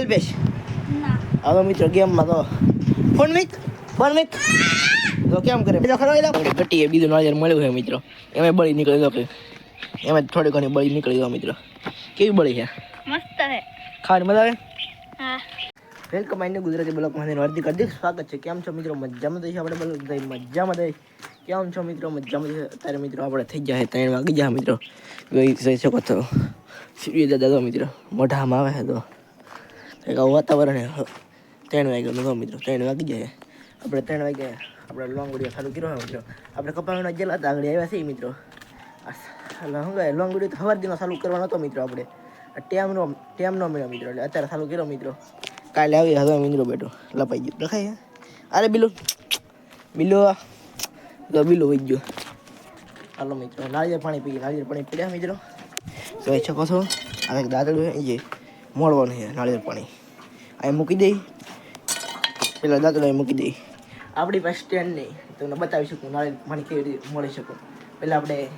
ગલ્પેશ ના. હવે મિત્રો ગેમમાં તો ફોન મિક ફોન મિક તો કેમ કરે? બીજો ખરો એલા ગટીએ બીજું નાળિયેર મળ્યું છે મિત્રો. એમાં બળી નીકળી ગયો કે એમાં થોડી ઘણી બળી નીકળી ગયો મિત્રો. કેવી બળી છે? મસ્ત હે ખાવાની મજા આવે? હા. વેલકમ આઈને ગુજરાતી બ્લોકમાં હાર્દિક હાર્દિક સ્વાગત છે. કેમ છો મિત્રો? મજામાં દઈશ આપણે બોલો દઈ મજામાં દઈ કેમ છો મિત્રો? મજામાં દઈશ અત્યારે મિત્રો આપણે થઈ જાય ત્રણ વાગી જાય મિત્રો. ગઈ જઈ શકો તો. સૂર્ય દાદા મિત્રો મોઢામાં આવે છે તો. આવું વાતાવરણ ત્રણ વાગ્યાનું તો મિત્રો, ત્રણ વાગી જાય આપણે ત્રણ વાગે આપણે લોંગ વીડિયો ચાલુ કર્યો હોય મિત્રો. આપણે કપાળાના જેલા હતા, આગળ આવ્યા છીએ મિત્રો. લોંગ વીડિયો સવાર દિનો ચાલુ કરવાનો હતો મિત્રો આપણે. ટેમનો ટેમ નો મળ્યો મિત્રો, એટલે અત્યારે ચાલુ કર્યો મિત્રો. કાલે આવી હવે મિત્રો બેઠો. લપાઈ ગયો. દેખાય અરે બિલો બિલો તો બિલો વહી ગયો. હાલો મિત્રો નાળિયેર પાણી પી નાળિયેર પાણી પીડ્યા મિત્રો. જોઈ શકો છો, આ દાદડું છે જે મોડવાનું છે નાળિયેર પાણી. અહીં મૂકી દઈ. પેલા દાદડું મૂકી દઈ. આપણી પાસે સ્ટેન્ડ નહીં. તમને બતાવી શકું નાળિયેર પાણી કેવી રીતે મળી શકું. પહેલાં આપણે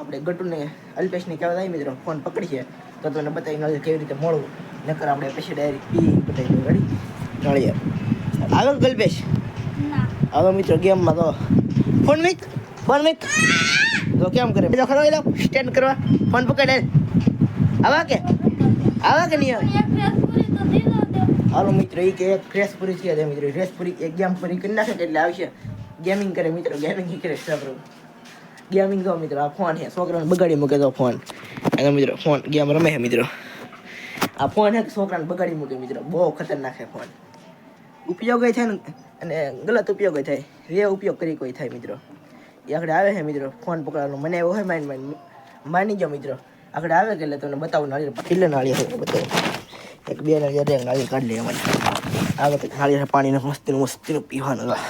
આપણે ગટુને અલ્પેશને કહેવા જાય મિત્રો ફોન પકડીએ. તો તમને બતાવી નાળિયેર કેવી રીતે મળવું. નકર આપણે પછી ડાયરેક્ટ પી બતાવી દઉં રેડી નાળિયેર. આગળ કલ્પેશ. ના. હવે મિત્રો ગેમમાં તો ફોન મિક ફોન મિક તો કેમ કરે? બીજો ખરો એલો સ્ટેન્ડ કરવા. ફોન પકડે આવા કે? આવા કે નહીં તો હાલો મિત્રો એ કે એક ફ્રેશ પૂરી છે દે મિત્રો. ફ્રેશ પૂરી એક ગેમ પૂરી કરી નાખે એટલે આવશે. ગેમિંગ કરે મિત્રો ગેમિંગ કરે સાબરો ગેમિંગ તો મિત્રો, આ ફોન છે. છોકરાને બગાડી મૂકે તો ફોન એનો મિત્રો ફોન ગેમ રમે છે મિત્રો. આ ફોન હે છોકરાને બગાડી મૂકે મિત્રો? બહુ ખતરનાક છે ફોન ઉપયોગ થાય ને, અને ગલત ઉપયોગ થાય. રે ઉપયોગ કરી કોઈ થાય મિત્રો. એ આગળ આવે છે મિત્રો ફોન પકડવાનો. મને એવો હોય માઇન્ડ માઇન્ડ માની જાઓ મિત્રો. આગળ આવે કે એટલે તમને બતાવું, નાળિયેર કેટલે નાળિયેર છે બતાવો એક, બે નાળિયેર, એક નાળિયેર કાઢી લે અમારે આગળ તો નાળિયેર પાણીને મસ્તીનું મસ્તીનું પીવાનું હતા.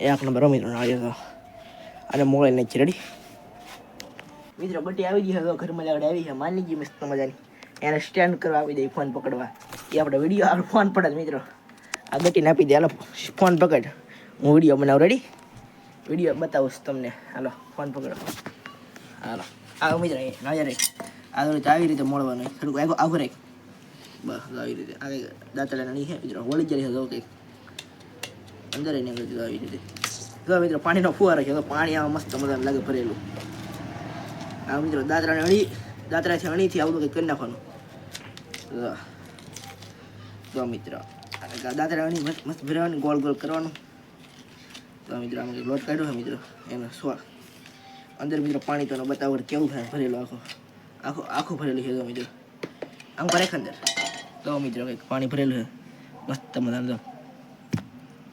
એક નંબર મિત્રો નાળિયેર તો. અને મોબાઈલ નહીં રેડી મિત્રો, બટી આવી ગઈ હવે ઘરમાં આગળ આવી છે. માની ગઈ મસ્ત મજાની. એને સ્ટેન્ડ કરવા આપી દઈ ફોન પકડવા. એ આપણે વીડિયો આગળ ફોન પડે મિત્રો. આ ગટીને આપી દે. હાલો, ફોન પકડ. હું વીડિયો બનાવું રેડી વીડિયો બતાવું તમને. હાલો, ફોન પકડો. હાલો. આવો મિત્ર એ નજર રાખ આ રીતે આવી રીતે મળવાનું થોડુંક આગળ આવું રાખ બસ આવી રીતે. આ દાંતડા નાની છે મિત્રો જાય છે તો કંઈક અંદર નીકળી દીધું આવી રીતે. જો મિત્રો, પાણીનો ફુવારો છે, તો પાણી આવા મસ્ત મજાનું લાગે ભરેલું. આ મિત્રો, દાંતરાને અણી દાંતરાથી અણીથી આવું કંઈક કરી નાખવાનું. જો. જો મિત્ર દાંતરા અણી મસ્ત મસ્ત ભરવાની, ગોળ ગોળ કરવાનું. તો મિત્રો, આમાં લોટ કાઢ્યો છે, મિત્રો? એનો સ્વાદ. અંદર મિત્રો પાણી તો બતાવો કેવું થાય ભરેલું આખું. આખું આખું ભરેલું છે તો મિત્રો. આમ કરે અંદર તો મિત્રો કંઈક પાણી ભરેલું છે. મસ્ત મજાનું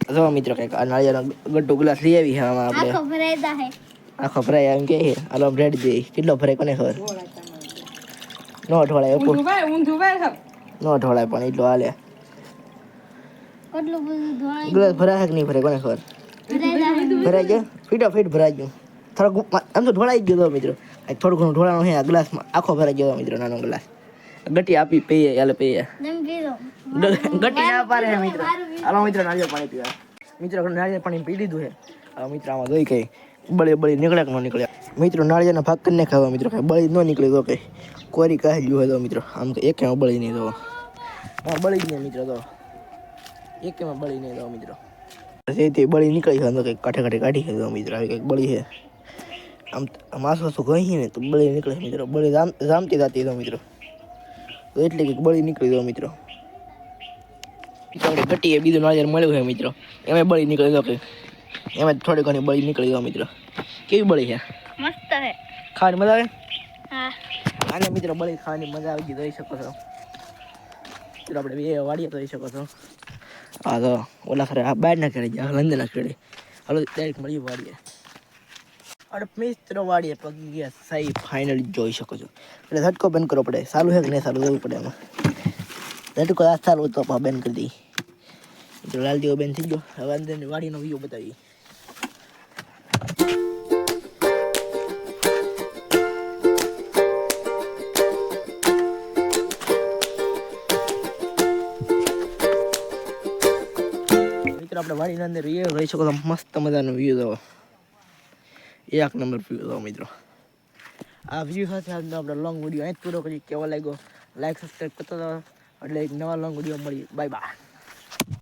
તો જો. મિત્રો કંઈક આ નાળિયાનો ગડ્ડો ગ્લાસ લઈ આવી છે આમાં આપણે. આખો ભરાય એમ કે છે. આલો બ્રેડ દે. કેટલો ભરાય કોને ખબર? નો ઢોળાય ઉપર. નો ઢોળાય પણ એટલો હાલે. કેટલું બધું ધોળાઈ ગ્લાસ ભરાય કે નહીં ભરાય કોને ખબર? ભરાય ગયો? ફીટો ફીટ ભરાઈ ગયું. થોડોક આમ તો ઢોળાઈ ગયો હતો મિત્રો. થોડું ઘણું ઢોળાણું છે આ ગ્લાસમાં આખો ભરાઈ ગયો મિત્રો નાનો ગ્લાસ. ગટી આપી પીએ હાલે પીએ. ગટી ના પારે મિત્રો. હાલો મિત્રો નાળિયેર પાણી પીવા. મિત્રો નાળિયેર પાણી પી લીધું છે. મિત્રો આમાં જોઈ કઈ. બળી બળી નીકળે કે ન નીકળે. મિત્રો નાળિયાના ભાગ કરીને ખાવા મિત્રો. કઈ બળી ન નીકળે તો કઈ. કોરી કાઢી ગયું હોય તો મિત્રો. આમ તો એક બળી નહીં તો. બળી જ નહીં મિત્રો તો. એક બળી નહીં તો મિત્રો. તે બળી નીકળી હોય તો કંઈક કાંઠે કાંઠે કાઢી છે મિત્રો. આવી કંઈક બળી છે. આમ આમ આસપાસ કહી ને તો બળી નીકળે મિત્રો. બળી જામ જામતી જતી તો મિત્રો. તો એટલે કે બળી નીકળી દો મિત્રો. આપણે ઘટીએ બીજું નાળિયેર મળ્યું છે મિત્રો. એમાં બળી નીકળી દો કંઈક એમાં થોડી ઘણી બળી નીકળી દો મિત્રો. કેવી બળી છે? મસ્ત છે. ખાવાની મજા આવે? હા. આને મિત્રો બળી ખાવાની મજા આવી ગઈ જોઈ શકો છો. મિત્રો આપણે બે વાડીએ જોઈ શકો છો. હા તો ઓલા ખરે આ બહાર ના કરે જાય લંદન ના કરે હાલો ડાયરેક્ટ મળીએ વાડીએ. અરે મિત્રો વાડીએ પગી ગયા સહી ફાઇનલી જોઈ શકો છો. એટલે ઝટકો બંધ કરવો પડે. સારું છે કે નહીં સારું? જોવું પડે એમાં ઝટકો આ સારું તો આપણે બંધ કરી દઈએ. મિત્રો લાલ દીવો બેન થઈ ગયો. હવે અંદર વાડીનો વ્યૂ બતાવીએ. આપણે વાડીના અંદર રહી શકો તો મસ્ત મજાનો વ્યૂ તો એક નંબર પીવો મિત્રો. આ વ્યૂ સાથે આજનો આપણો લોંગ વીડિયો અહીં જ પૂરો કરી કેવો લાગ્યો? લાઈક સબસ્ક્રાઈબ કરતો હતો એટલે એક નવા લોંગ વીડિયો મળીએ બાય બાય